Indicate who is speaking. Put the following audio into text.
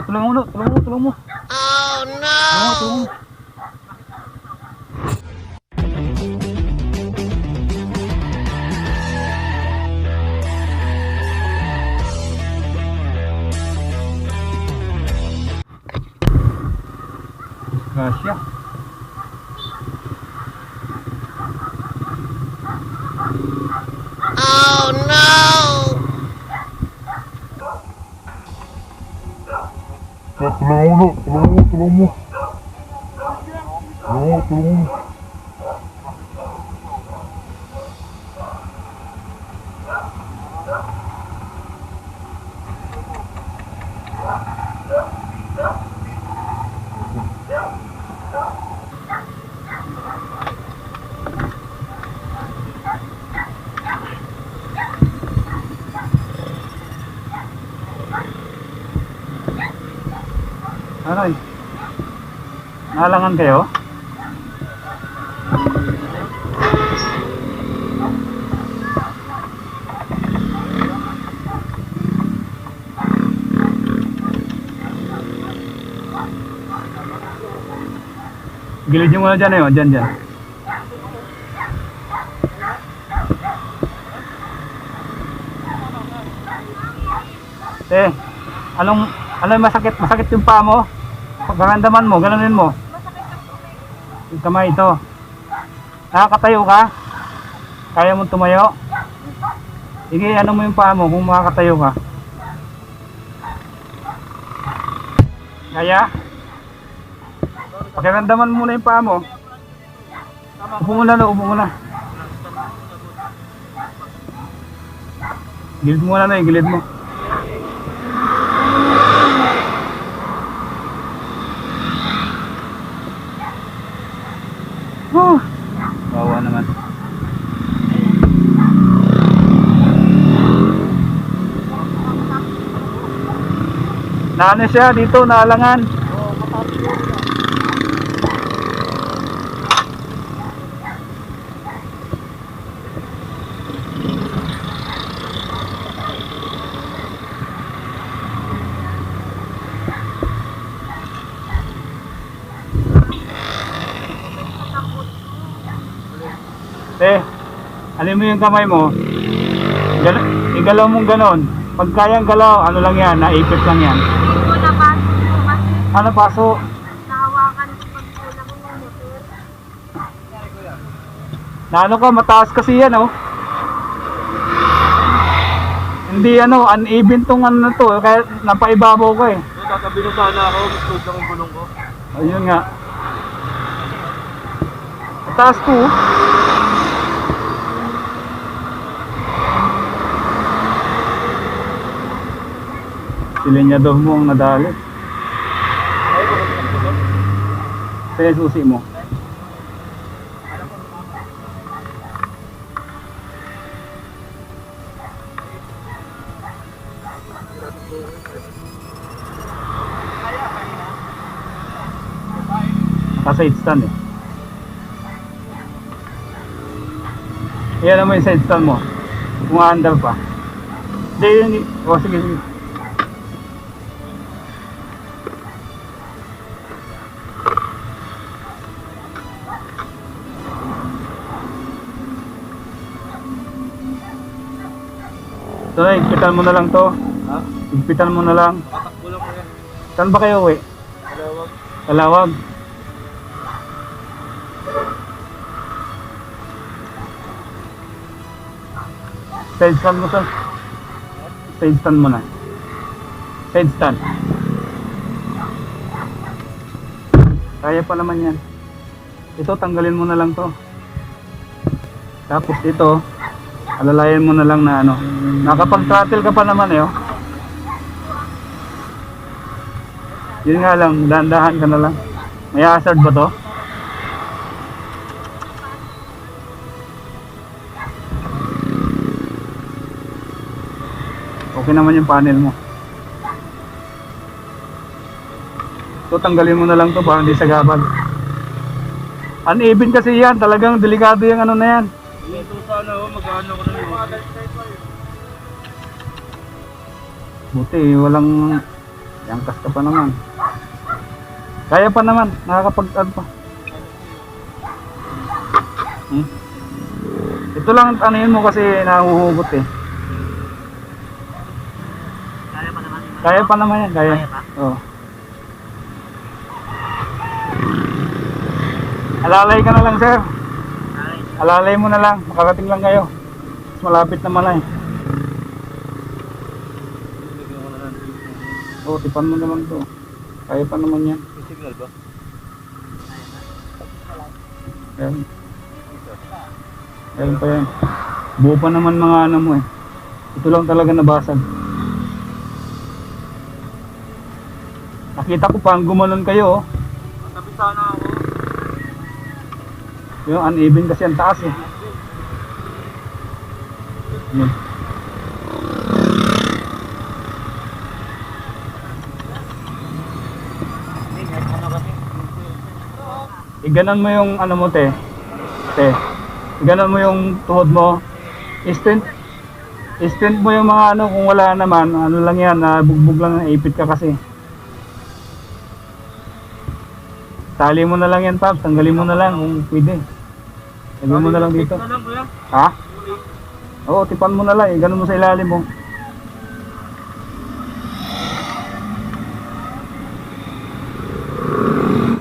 Speaker 1: tulungan mo, no. tulungan mo, tulungan mo. Oh no! Tulungan mo, tulungan mo. Gracias.
Speaker 2: Tulungan mo, tulungan mo, tulungan mo. Tulungan mo, tulungan.
Speaker 1: Ano eh? Nalangan kayo? Gilid nyo muna dyan eh, oh. dyan dyan. Eh, anong, anong masakit? Masakit yung paa mo? Pagkakandaman mo, ganonin mo. Yung kamay ito. Nakakatayo ka? Kaya mo tumayo? Sige, ano mo yung paa mo kung makakatayo ka? Kaya? Pakiramdaman mo na yung paa mo. Upo muna na, upo muna. Gilid mo muna na, eh, gilid mo. Oh, bawa naman. Naano siya dito, naalangan. Eh, alin mo yung kamay mo. Gal igalaw mong ganon. Pag kayang galaw, ano lang yan, naipit lang yan.
Speaker 3: Hindi ko napasok po kasi
Speaker 1: Ano paso?
Speaker 3: nahawakan ko pag kulang ko ng motor.
Speaker 1: Na ano ka, mataas kasi yan oh. Hindi ano, uneven tong ano na to, kaya napaibabaw ko eh.
Speaker 4: Tatabi na sana ako, mas close lang yung gulong ko.
Speaker 1: Ayun nga. Mataas to oh. Silinyador mo ang nadali. Kaya susi mo. Naka-side stand eh. Iyan naman yung side stand mo. Kung under pa. Hindi yun. O sige sige. Ito na, igpitan mo na lang to.
Speaker 4: Ha?
Speaker 1: Igpitan mo na lang.
Speaker 4: Tatakbo lang ko yan.
Speaker 1: Saan ba kayo uwi?
Speaker 4: Dalawag.
Speaker 1: Kalawag. Side stand mo sir. Side stand mo na. Side stand. Kaya pa naman yan. Ito tanggalin mo na lang to. Tapos ito, alalayan mo na lang na ano. Nakapag-throttle ka pa naman eh oh. Yun nga lang, dahan-dahan ka na lang. May hazard ba to? Okay naman yung panel mo. So tanggalin mo na lang to para hindi sagabal. Uneven kasi yan, talagang delikado yung ano na yan.
Speaker 4: Dito sana ako, mag-ano ko na yun.
Speaker 1: Buti, walang Yangkas ka pa naman. Kaya pa naman, nakakapag ano pa. Hmm? Ito lang ano yun mo kasi nahuhugot eh.
Speaker 5: Kaya pa naman.
Speaker 1: Kaya pa naman yan, kaya.
Speaker 5: Kaya pa?
Speaker 1: Oo. Alalay ka na lang, sir.
Speaker 5: Ay,
Speaker 1: Alalay mo na lang. Makarating lang kayo. Mas malapit naman na eh.
Speaker 4: Lagyan ko na lang.
Speaker 1: Oo, tipan mo naman to. Kaya pa naman yan.
Speaker 4: May signal ba?
Speaker 1: Ayan. Ayan pa yan. Buo pa naman mga ano mo eh. Ito lang talaga nabasag. Nakita ko pa ang gumanon kayo oh.
Speaker 4: Tabi sana ako.
Speaker 1: Yung uneven kasi ang taas eh. Yun.
Speaker 5: hindi, kahit ano kasi.
Speaker 1: Iganon mo yung ano mo te. Te. Iganon mo yung tuhod mo. Instant instant mo yung mga ano kung wala naman, ano lang yan, nabugbog lang, ipit ka kasi. Tali mo na lang yan, Paps. Tanggalin mo na lang kung pwede. Lagyan mo na lang dito.
Speaker 4: Na.
Speaker 1: Ha? Oo, tipan mo na lang. eh. Ganun mo sa ilalim mo.